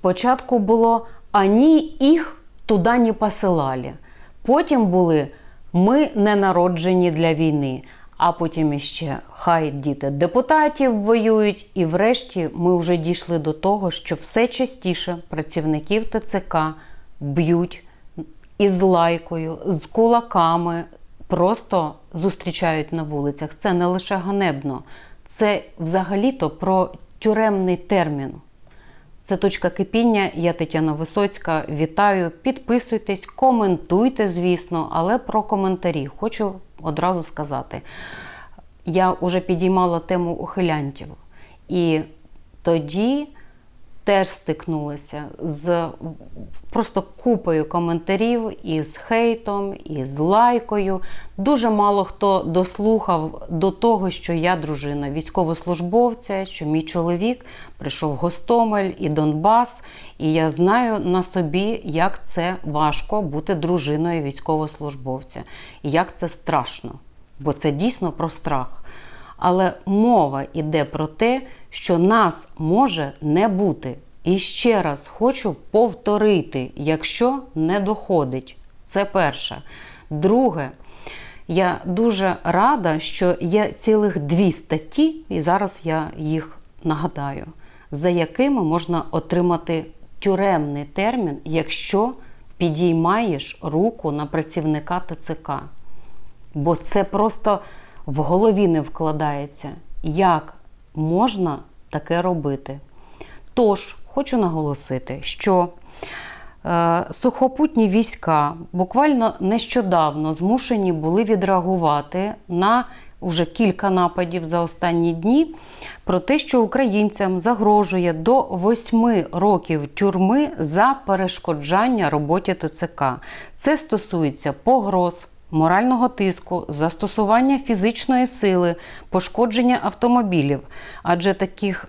Спочатку було ані їх туди не посилали. Потім були ми не народжені для війни. А потім іще хай діти депутатів воюють. І врешті ми вже дійшли до того, що все частіше працівників ТЦК б'ють із лайкою, з кулаками, просто зустрічають на вулицях. Це не лише ганебно, це взагалі-то про тюремний термін. Це точка кипіння. Я Тетяна Висоцька. Вітаю. Підписуйтесь, коментуйте, звісно, але про коментарі хочу одразу сказати. Я вже підіймала тему ухилянтів, і тоді теж стикнулася з просто купою коментарів із хейтом, і з лайкою. Дуже мало хто дослухав до того, що я дружина військовослужбовця, що мій чоловік прийшов Гостомель і Донбас, і я знаю на собі, як це важко бути дружиною військовослужбовця, і як це страшно, бо це дійсно про страх. Але мова йде про те, що нас може не бути. І ще раз хочу повторити, якщо не доходить. Це перше. Друге, я дуже рада, що є цілих дві статті, і зараз я їх нагадаю, за якими можна отримати тюремний термін, якщо підіймаєш руку на працівника ТЦК. Бо це просто в голові не вкладається, як можна таке робити. Тож, хочу наголосити, що е, сухопутні війська буквально нещодавно змушені були відреагувати на вже кілька нападів за останні дні про те, що українцям загрожує до 8 років тюрми за перешкоджання роботі ТЦК. Це стосується погроз морального тиску, застосування фізичної сили, пошкодження автомобілів. Адже таких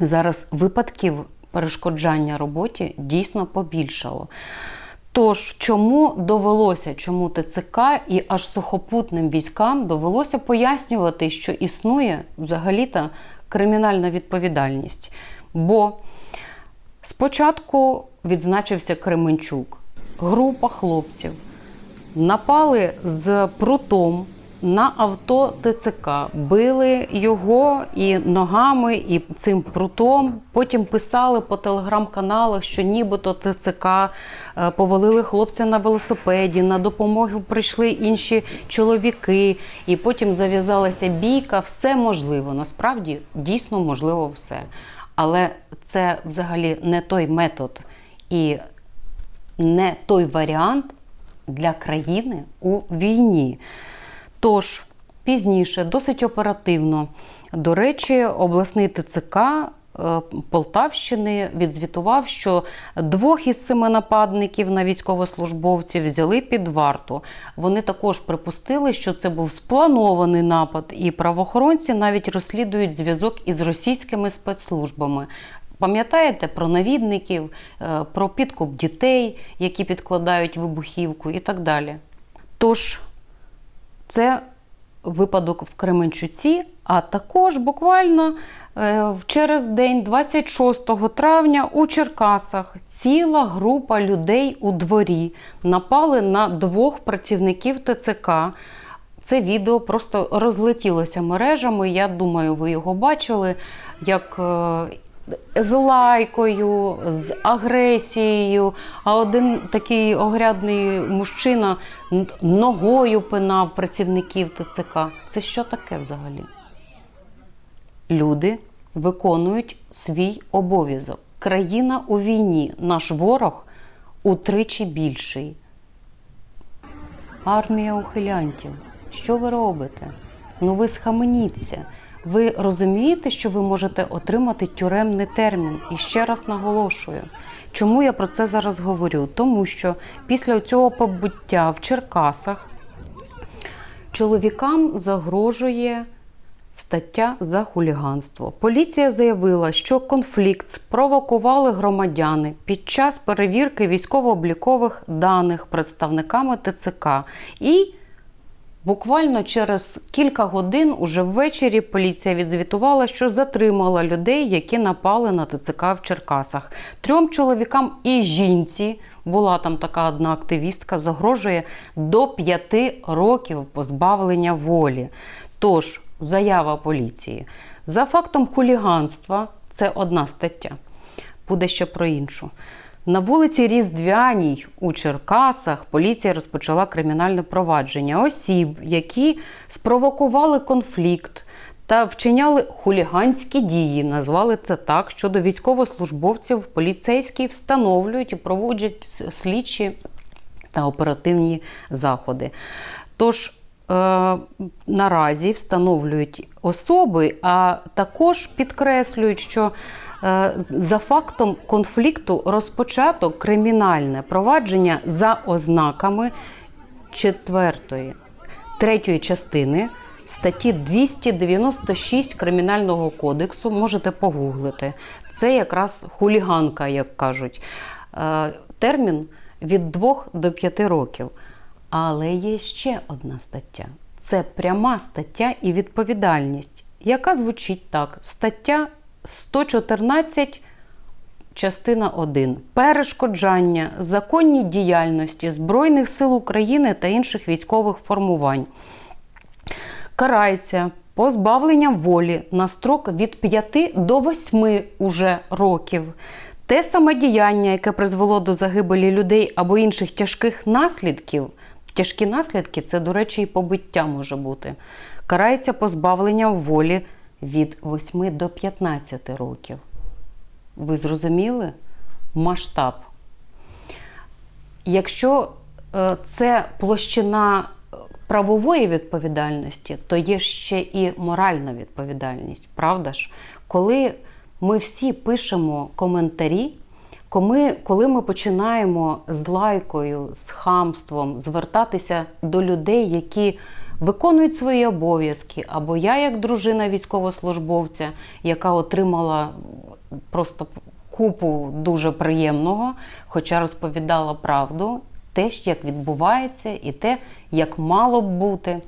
зараз випадків перешкоджання роботі дійсно побільшало. Тож, чому довелося, чому ТЦК і аж сухопутним військам довелося пояснювати, що існує взагалі-то кримінальна відповідальність? Бо спочатку відзначився Кременчук, група хлопців напали з прутом на авто ТЦК, били його і ногами, і цим прутом. Потім писали по телеграм-каналах, що нібито ТЦК е, повалили хлопця на велосипеді, на допомогу прийшли інші чоловіки, і потім зав'язалася бійка. Все можливо. Насправді дійсно можливо все. Але це взагалі не той метод і не той варіант для країни у війні. Тож, пізніше, досить оперативно, до речі, обласний ТЦК е, Полтавщини відзвітував, що двох із семи нападників на військовослужбовців взяли під варту. Вони також припустили, що це був спланований напад, і правоохоронці навіть розслідують зв'язок із російськими спецслужбами. Пам'ятаєте про навідників, е, про підкуп дітей, які підкладають вибухівку і так далі. Тож, це випадок в Кременчуці, а також буквально е, через день, 26 травня, у Черкасах ціла група людей у дворі напали на двох працівників ТЦК. Це відео просто розлетілося мережами. Я думаю, ви його бачили. як е, з лайкою, з агресією. А один такий огрядний мужчина ногою пинав працівників ТЦК. Це що таке взагалі? Люди виконують свій обов'язок. Країна у війні, наш ворог утричі більший. Армія ухилянтів. Що ви робите? Ну ви схаменіться. Ви розумієте, що ви можете отримати тюремний термін? І ще раз наголошую, чому я про це зараз говорю? Тому що після цього побуття в Черкасах чоловікам загрожує стаття за хуліганство. Поліція заявила, що конфлікт спровокували громадяни під час перевірки військово-облікових даних представниками ТЦК і Буквально через кілька годин, уже ввечері, поліція відзвітувала, що затримала людей, які напали на ТЦК в Черкасах. Трьом чоловікам і жінці була там така одна активістка, загрожує до п'яти років позбавлення волі. Тож, заява поліції за фактом хуліганства це одна стаття. Буде ще про іншу. На вулиці Різдвяній у Черкасах поліція розпочала кримінальне провадження осіб, які спровокували конфлікт та вчиняли хуліганські дії. Назвали це так. Щодо військовослужбовців поліцейські встановлюють і проводять слідчі та оперативні заходи. Тож е, наразі встановлюють особи, а також підкреслюють, що за фактом конфлікту розпочато кримінальне провадження за ознаками четвертої, третьої частини статті 296 Кримінального кодексу. Можете погуглити. Це якраз хуліганка, як кажуть. Е, Термін від 2 до 5 років. Але є ще одна стаття. Це пряма стаття і відповідальність, яка звучить так: стаття 114 Частина 1. Перешкоджання законній діяльності Збройних сил України та інших військових формувань. Карається позбавленням волі на строк від 5 до 8 уже років. Те саме діяння, яке призвело до загибелі людей або інших тяжких наслідків. Тяжкі наслідки це, до речі, і побиття може бути. Карається позбавленням волі від 8 до 15 років. Ви зрозуміли масштаб? Якщо е, це площина е, правової відповідальності, то є ще і моральна відповідальність, правда ж? Коли ми всі пишемо коментарі, коли, коли ми починаємо з лайкою, з хамством звертатися до людей, які виконують свої обов'язки, або я, як дружина військовослужбовця, яка отримала просто купу дуже приємного, хоча розповідала правду, те, як відбувається, і те, як мало б бути,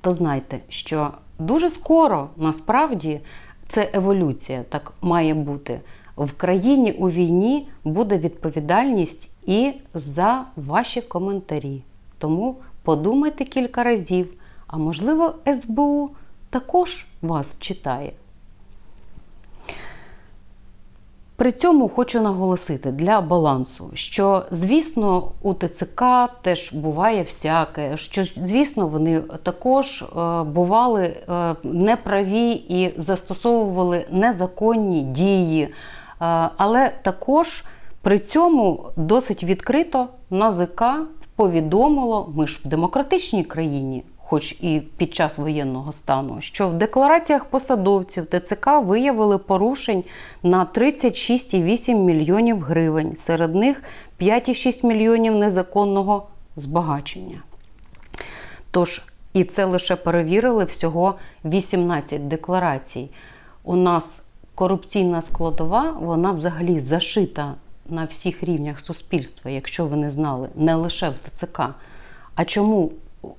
то знайте, що дуже скоро насправді це еволюція, так має бути. В країні у війні буде відповідальність і за ваші коментарі. Тому подумайте кілька разів, а можливо, СБУ також вас читає. При цьому хочу наголосити для балансу, що звісно у ТЦК теж буває всяке, що звісно вони також е, бували е, неправі і застосовували незаконні дії, Е, але також при цьому досить відкрито НАЗК повідомило, ми ж в демократичній країні, хоч і під час воєнного стану, що в деклараціях посадовців ТЦК виявили порушень на 36,8 мільйонів гривень. Серед них 5,6 мільйонів незаконного збагачення. Тож, і це лише перевірили всього 18 декларацій. У нас корупційна складова, вона взагалі зашита на всіх рівнях суспільства, якщо ви не знали, не лише в ТЦК. А чому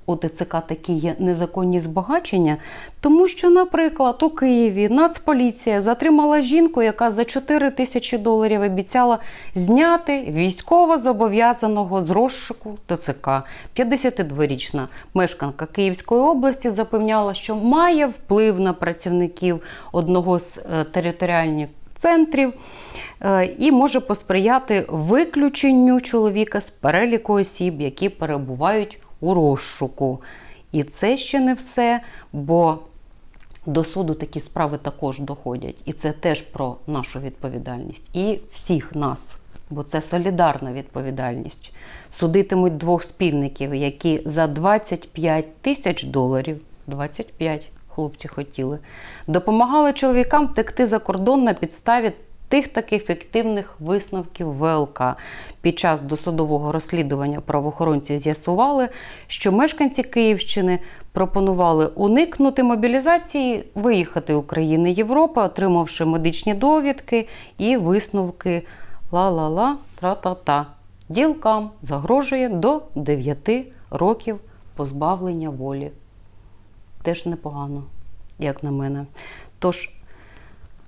у ТЦК такі є незаконні збагачення? Тому що, наприклад, у Києві Нацполіція затримала жінку, яка за 4 тисячі доларів обіцяла зняти військово зобов'язаного з розшуку ТЦК. 52-річна мешканка Київської області запевняла, що має вплив на працівників одного з е, територіальних центрів е, і може посприяти виключенню чоловіка з переліку осіб, які перебувають у розшуку. І це ще не все, бо до суду такі справи також доходять. І це теж про нашу відповідальність. І всіх нас, бо це солідарна відповідальність. Судитимуть двох спільників, які за 25 тисяч доларів, 25 хлопці хотіли, допомагали чоловікам втекти за кордон на підставі тих таких фіктивних висновків ВЛК. Під час досудового розслідування правоохоронці з'ясували, що мешканці Київщини пропонували уникнути мобілізації, виїхати України Європи, отримавши медичні довідки і висновки ла-ла-ла, тра-та-та. Ділкам загрожує до 9 років позбавлення волі. Теж непогано, як на мене. Тож,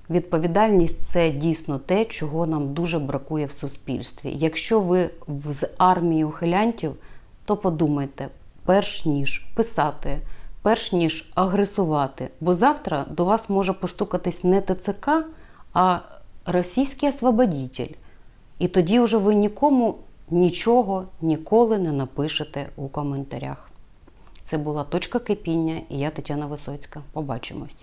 відповідальність це дійсно те, чого нам дуже бракує в суспільстві. Якщо ви з армії ухилянтів, то подумайте, перш ніж писати, перш ніж агресувати, бо завтра до вас може постукатись не ТЦК, а російський освободитель. І тоді вже ви нікому нічого ніколи не напишете у коментарях. Це була точка кипіння, і я Тетяна Висоцька. Побачимось.